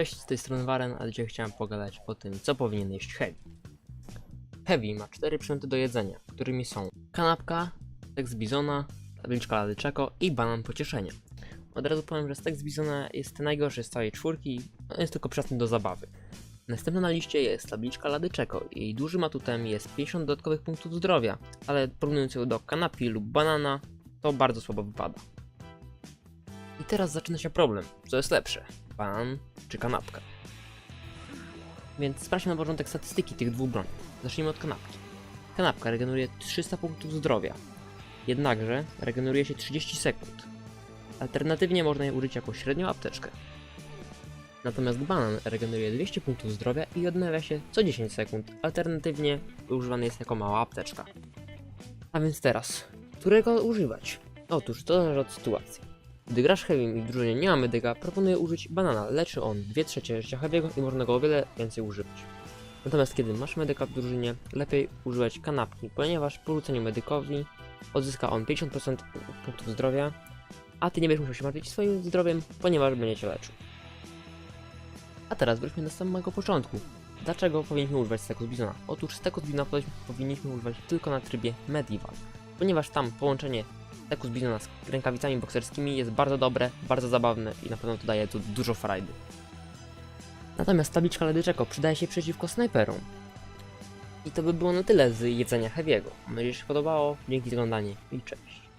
Cześć, z tej strony Waren, a dzisiaj chciałem pogadać o tym, co powinien jeść Heavy. Heavy ma cztery przymioty do jedzenia, którymi są kanapka, stek z bizona, tabliczka lady czeko i banan pocieszenia. Od razu powiem, że stek z bizona jest najgorszy z całej czwórki, on jest tylko przydatny do zabawy. Następna na liście jest tabliczka lady czeko. Jej dużym atutem jest 50 dodatkowych punktów zdrowia, ale porównując ją do kanapki lub banana, to bardzo słabo wypada. Teraz zaczyna się problem, co jest lepsze, banan czy kanapka. Więc sprawdźmy na początek statystyki tych dwóch broni. Zacznijmy od kanapki. Kanapka regeneruje 300 punktów zdrowia, jednakże regeneruje się 30 sekund. Alternatywnie można je użyć jako średnią apteczkę. Natomiast banan regeneruje 200 punktów zdrowia i odnawia się co 10 sekund, alternatywnie używany jest jako mała apteczka. A więc teraz, którego używać? Otóż to zależy od sytuacji. Gdy grasz Heavym i w drużynie nie ma medyka, proponuję użyć banana. Leczy on 2 trzecie życia Heavy'ego i można go o wiele więcej używać. Natomiast kiedy masz medyka w drużynie, lepiej używać kanapki, ponieważ po rzuceniu medykowi odzyska on 50% punktów zdrowia, a ty nie będziesz musiał się martwić swoim zdrowiem, ponieważ będzie cię leczył. A teraz wróćmy do samego początku. Dlaczego powinniśmy używać steku z bizona? Otóż steku z bizona powinniśmy używać tylko na trybie medieval, ponieważ tam połączenie steku z bizona z rękawicami bokserskimi jest bardzo dobre, bardzo zabawne i na pewno to daje tu dużo frajdy. Natomiast tabliczka ledyczeko przydaje się przeciwko snajperom. I to by było na tyle z jedzenia Heavy'ego. Mam nadzieję, że się podobało. Dzięki za oglądanie i cześć.